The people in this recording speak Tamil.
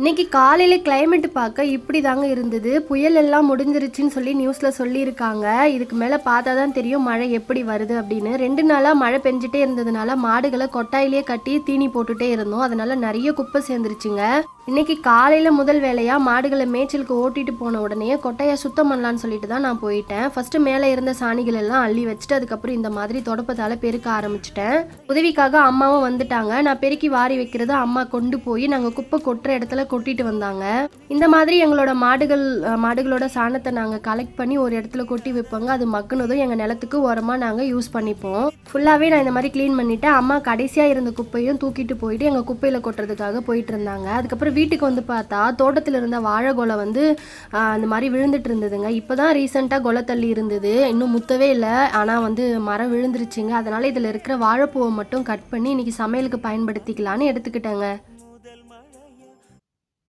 இன்னைக்கு காலையில் கிளைமேட் பார்க்க இப்படி தாங்க இருந்தது. புயல் எல்லாம் முடிஞ்சிருச்சுன்னு சொல்லி நியூஸில் சொல்லியிருக்காங்க. இதுக்கு மேலே பார்த்தா தான் தெரியும் மழை எப்படி வருது அப்படின்னு. ரெண்டு நாளாக மழை பெஞ்சிட்டே இருந்ததுனால மாடுகளை கொட்டாயிலே கட்டி தீனி போட்டுட்டே இருந்தோம். அதனால நிறைய குப்பை சேர்ந்துருச்சுங்க. இன்னைக்கு காலையில் முதல் வேலையாக மாடுகளை மேய்ச்சலுக்கு ஓட்டிட்டு போன உடனே கொட்டையை சுத்தம் பண்ணலான்னு சொல்லிட்டு தான் நான் போயிட்டேன். ஃபர்ஸ்ட் மேலே இருந்த சாணிகள் எல்லாம் அள்ளி வச்சுட்டு அதுக்கப்புறம் இந்த மாதிரி தொடப்பத்தால் பெருக்க ஆரம்பிச்சிட்டேன். உதவிக்காக அம்மாவும் வந்துட்டாங்க. நான் பெருக்கி வாரி வைக்கிறத அம்மா கொண்டு போய் நாங்கள் குப்பை கொட்டுற இடத்துல கொட்டிட்டு வந்தாங்க. இந்த மாதிரி எங்களோட மாடுகள் மாடுகளோட சாணத்தை நாங்கள் கலெக்ட் பண்ணி ஒரு இடத்துல கொட்டி வைப்போங்க. அது மக்குனதும் எங்கள் நிலத்துக்கு உரமாக நாங்கள் யூஸ் பண்ணிப்போம். ஃபுல்லாகவே நான் இந்த மாதிரி க்ளீன் பண்ணிவிட்டு அம்மா கடைசியாக இருந்த குப்பையும் தூக்கிட்டு போயிட்டு எங்கள் குப்பையில் கொட்டுறதுக்காக போயிட்டு இருந்தாங்க. அதுக்கப்புறம் வீட்டுக்கு வந்து பார்த்தா தோட்டத்தில் இருந்த வாழைகொலை வந்து அந்த மாதிரி விழுந்துட்டு இருந்ததுங்க. இப்போ தான் ரீசெண்டாக கொலை தள்ளி இருந்தது. இன்னும் முத்தவே இல்லை. ஆனால் வந்து மரம் விழுந்துருச்சுங்க. அதனால் இதில் இருக்கிற வாழைப்பூவை மட்டும் கட் பண்ணி இன்னைக்கு சமையலுக்கு பயன்படுத்திக்கலான்னு எடுத்துக்கிட்டேங்க.